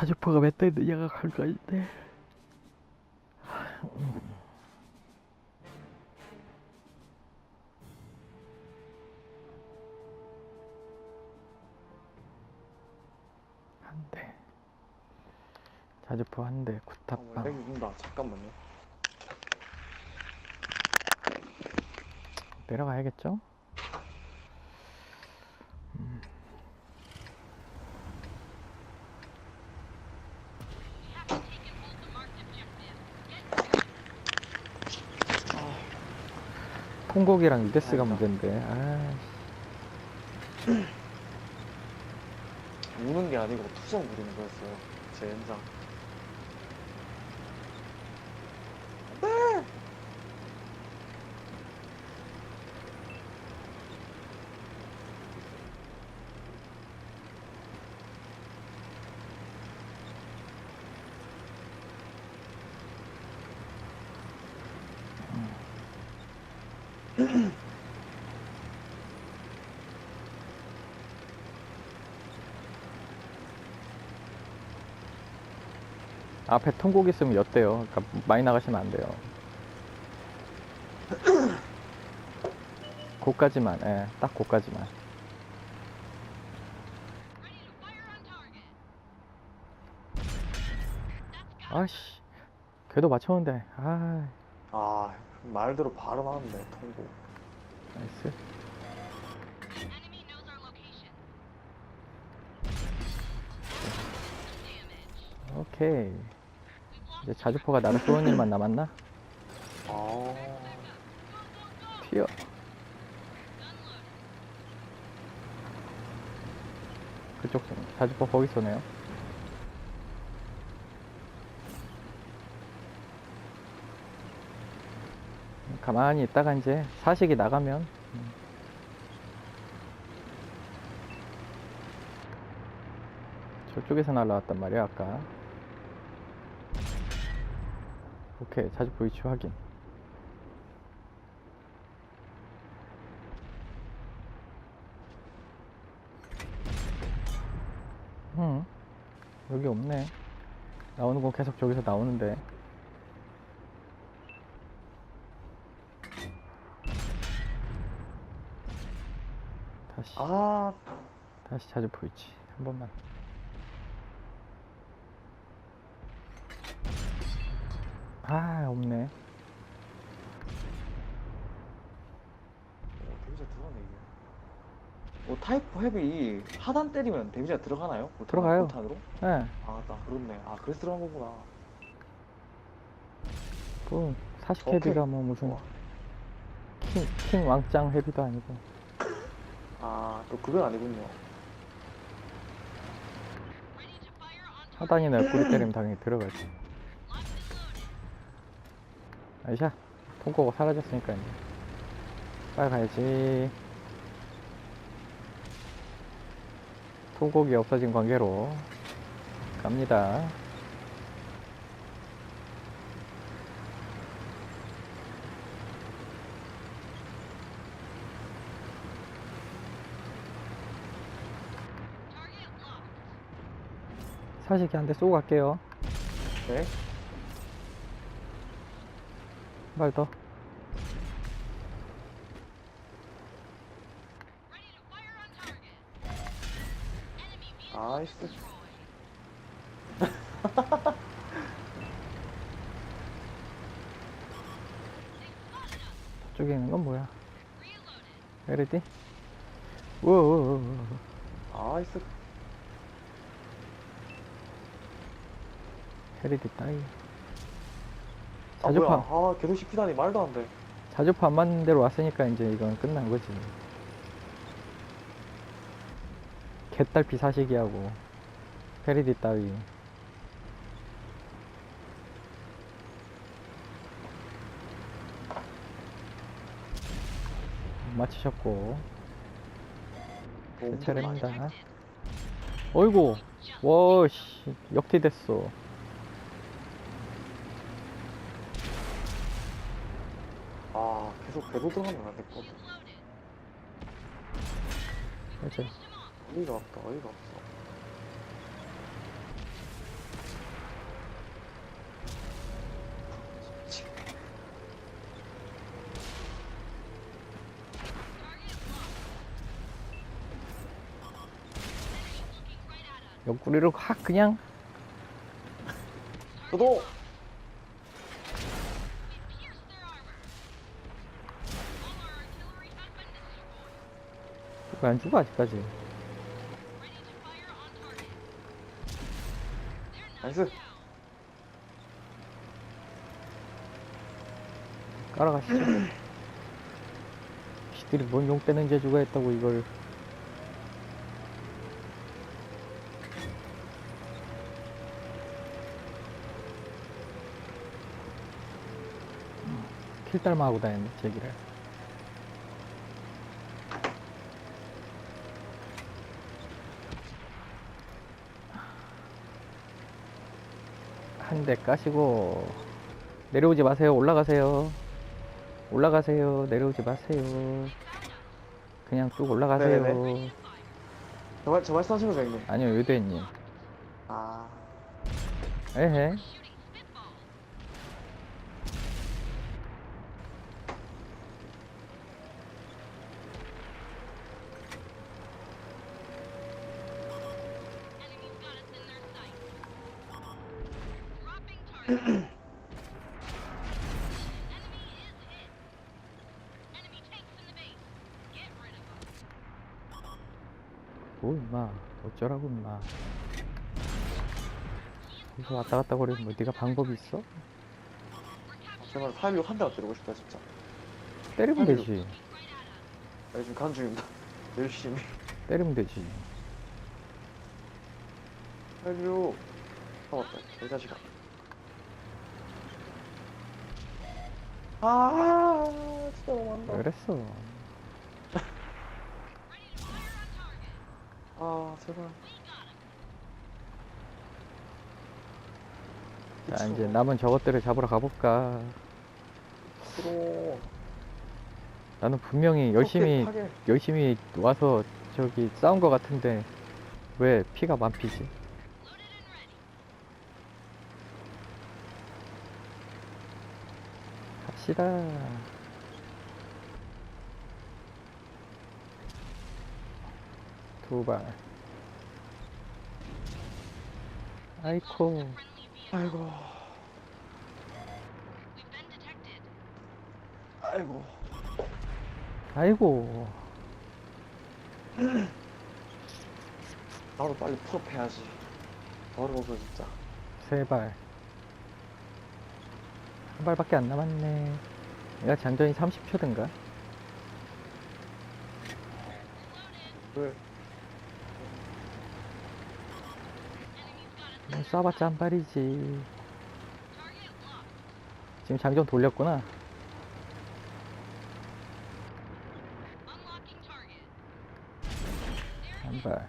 자주포가 몇대 있느냐가 관건인데. 한 대. 자주포 한 대, 아, 구탑방. 렉 죽는다. 잠깐만요. 내려가야겠죠? 통곡이랑 유데스가 문제인데. 아, 우는 게 아니고 투정 부리는 거였어요. 제 연장. 앞에 통곡 있으면 엿대요. 그러니까 많이 나가시면 안 돼요. 고까지만, 예, 딱 고까지만. 아씨, 궤도 맞췄는데, 아, 아, 말대로 바로 나왔네, 통보. 나이스. 오케이. 이제 자주포가 나를 쏘는 일만 남았나? 아, 튀어. 그쪽 쏘- 자주포 거기 쏘네요. 가만히 있다가 이제 사식이 나가면 음. 저쪽에서 날라왔단 말이야 아까 오케이 자주포 위치 확인. 응 여기 없네. 나오는 건 계속 저기서 나오는데. 다시. 아, 다시 자주포 위치 한 번만 아 없네 오, 데미지가 들어가네, 이게. 뭐, 타이프 헤비 하단 때리면 데미지가 들어가나요? 볼탄- 들어가요. 볼탄으로? 예 아, 나 그렇네. 아, 그래서 들어간 거구나. 그 사식 오케이. 헤비가 뭐 무슨 우와. 킹, 킹 왕짱 헤비도 아니고 아, 또 그건 아니군요. 하단이나 옆구리 때리면 당연히 들어가지. 아이샤 통고가 사라졌으니까 이제. 빨리 가야지. 통곡이 없어진 관계로 갑니다. 한대 쏘고 갈게요. 네? 한발더 나이스. 저쪽에 있는 건 뭐야. 에르디 우와 나이스. 헤리디 따위 아, 뭐야. 자주파. 아, 계속 씹히다니 말도 안 돼. 자주파 안 맞는 대로 왔으니까 이제 이건 끝난 거지. 개딸피 사시기하고 헤리디 따위. 맞히셨고. 제 차례입니다. 어이구. 와씨. 역티 됐어 계속 배부르면 안 될 거고 맞아. 어이가 없다 어이가 없어. 옆구리로 확 그냥 저도 왜 안 죽어 아직까지. 나이스. 깔아가시죠. 지들이 뭔용 빼는 재주가 있다고 이걸. 킬딸만 하고 다녔네 제기를 한 대 까시고 내려오지 마세요. 올라가세요. 올라가세요. 내려오지 마세요. 그냥 쭉 올라가세요. 네네네. 저, 말- 저 말씀하신 거죠 형님? 아니요 유대인님. 아. 에헤 뭐 임마. 어쩌라고 임마. 여기서 왔다 갔다 거리면 뭐 네가 방법이 있어? Capturing 제발 파이브 한 대만 때리고 싶다 진짜. 때리면. 되지. 나 요즘 가는 중입니다. 열심히. 때리면 되지. 파이브 잡았다. 이 자식아 아 진짜 너무한다. 왜 그랬어. 아 제발. 자 이제 남은 저것들을 잡으러 가볼까? 프로 나는 분명히 열심히 열심히 와서 저기 싸운 거 같은데 왜 피가 만피지? 갑시다. 두발. 아이코. 아이고. 아이고. 아이고. 나도 빨리 풀업 해야지. 더러워서 진짜. 세발 한 발밖에 안 남았네 내가 장전이 30초든가 왜. 뭐 쏴봤자 한 발이지. 지금 장전 돌렸구나 target. 한발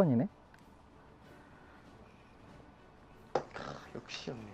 8건이네. 아, 역시 형님.